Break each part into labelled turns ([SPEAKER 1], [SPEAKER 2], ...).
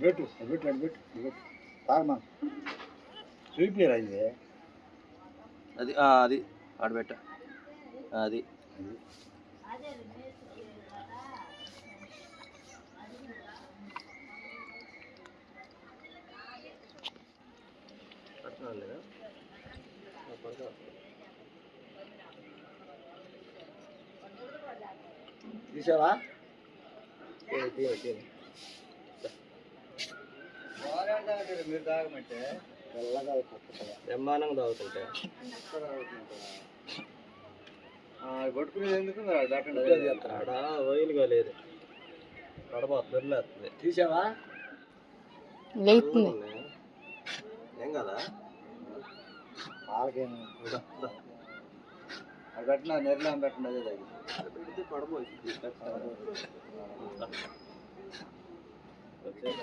[SPEAKER 1] పెట్టు పెట్టు అది పెట్టు తాగమా చూపిరా ఇది
[SPEAKER 2] అది ఆ, అది ఆడబెట్ట అది.
[SPEAKER 1] తీసావా?
[SPEAKER 2] తీయండి, తీయండి.
[SPEAKER 1] మీరు తాగమంటే? తెల్లగా
[SPEAKER 2] బ్రహ్మాండంగా తాగుతుంటే.
[SPEAKER 1] కొట్టుకునేది ఎందుకు డాక్టర్
[SPEAKER 2] ఆడ ఓయిల్గా లేదు. కడప దొరిలేస్తుంది
[SPEAKER 1] తీసావా?
[SPEAKER 2] ఏం కదా?
[SPEAKER 1] వాళ్ళకేం అది పెట్టిన? నెరలో పెట్టిన? అదే తాగి.
[SPEAKER 2] పెడితే పడబోయి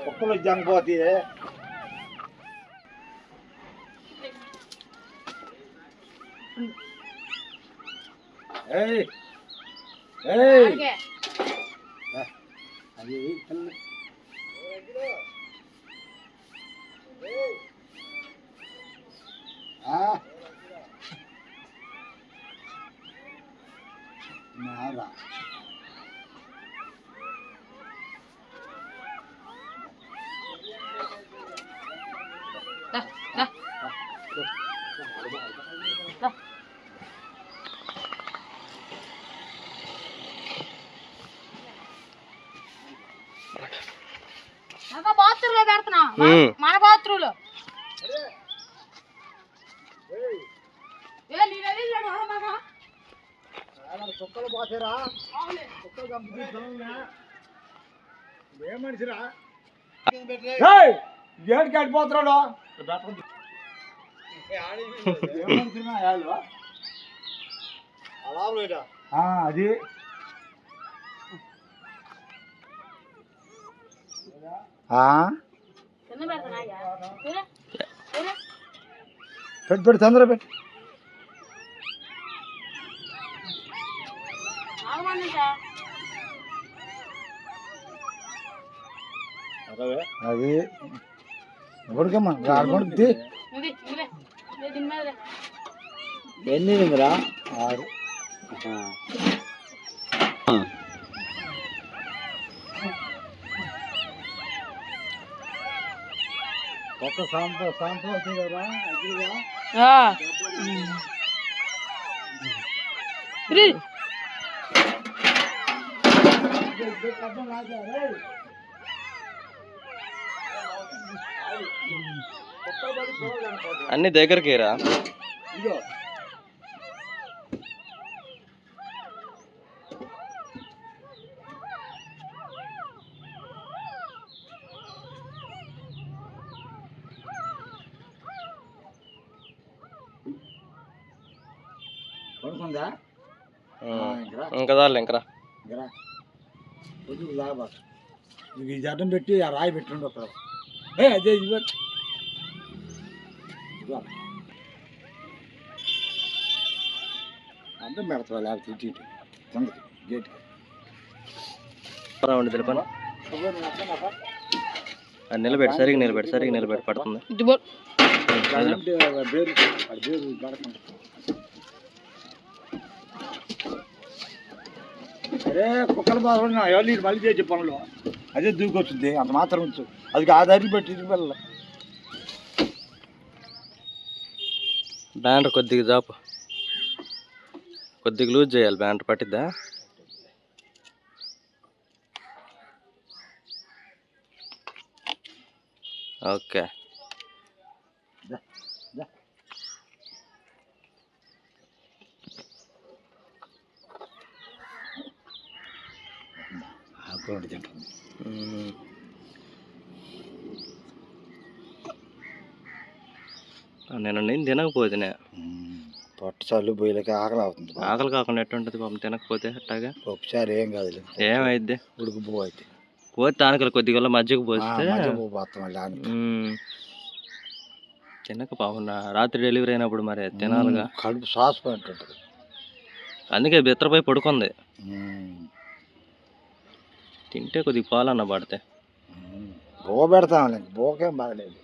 [SPEAKER 1] కుక్కలు జంగిపోతే ఏయ్ ఏయ్ అది తల్లి. ఆ. నారా.
[SPEAKER 3] బాత్రూమ్లో పెడుతున్నా.
[SPEAKER 2] ఉమ్.
[SPEAKER 3] మన
[SPEAKER 1] బాత్రూమ్లో కుక్కలు పోతారా కుక్కలు చంపుతా ఏ మనిషిరా? ఏడు కట్టిపోతున్నాడు ఏ మనిషినా యాళ్ళు? ఆ, అది. పెట్టు పెట్టు తొందర పెట్టు. అది ఉడకమ్మా ఆడుకుంటుంది
[SPEAKER 3] ఇది, ఇదిలే. ఇది దీని మీద లే.
[SPEAKER 1] ఎన్ని నిమిరా ఆరు ఒక్క సాంప సాంప కదా
[SPEAKER 2] అన్ని దగ్గరికి రా
[SPEAKER 1] ఇదో పడుకుందా
[SPEAKER 2] ఇంకా చాలు ఇంకరా.
[SPEAKER 1] ఇంకా పొద్దుకు లాగా నీకు ఈ జడ్డం పెట్టి ఆ రాయి పెట్టండి అక్కడ ఏ అదే. ఇదిగో. అడ్డం పెడతావా లేకపోతే ఇటు ఇటు.
[SPEAKER 2] తెలుపని అది నిలబెట్టి సరిగ్గా నిలబెట్టి సరిగ్గా నిలబెట్టి పడుతుంది.
[SPEAKER 1] అరే కుక్కల బాగా ఎవరు మళ్ళీ చేసే పనులు? అదే దూకొచ్చుద్ది అంత మాత్రం ఉంచు. అది ఆ దారి పెట్టి ఇటు వెళ్ళ
[SPEAKER 2] బ్యాండర్ కొద్దిగా జాపు. కొద్దిగా లూజ్ చేయాలి బ్యాండర్ పట్టిద్దా? ఓకే.
[SPEAKER 1] తింటుంది
[SPEAKER 2] నేను నేను తినకపోతేనే
[SPEAKER 1] పొట్ట చల్లు బొయ్యలకి ఆకలి అవుతుంది
[SPEAKER 2] ఆకలి కాకుండా ఎట్టుంటది పాపం తినకపోతే అట్టాగా?
[SPEAKER 1] ఒకసారి ఏం కాదులే.
[SPEAKER 2] ఏమైద్ది?
[SPEAKER 1] ఉడుకు బో అయితే
[SPEAKER 2] పోతే ఆనకలు కొద్దిగా మజ్జిగ పోస్తే?
[SPEAKER 1] పోతాం.
[SPEAKER 2] తినక పాపం రాత్రి డెలివరీ అయినప్పుడు మరి తినాలిగా?
[SPEAKER 1] కడుపు శ్వాస ఉంటుంది
[SPEAKER 2] అందుకే బిత్రపై పడుకుంది. తింటే కొద్దిగా పాలన్న పడితే.
[SPEAKER 1] బో పెడతాంలే బోకేం బాగలేదు.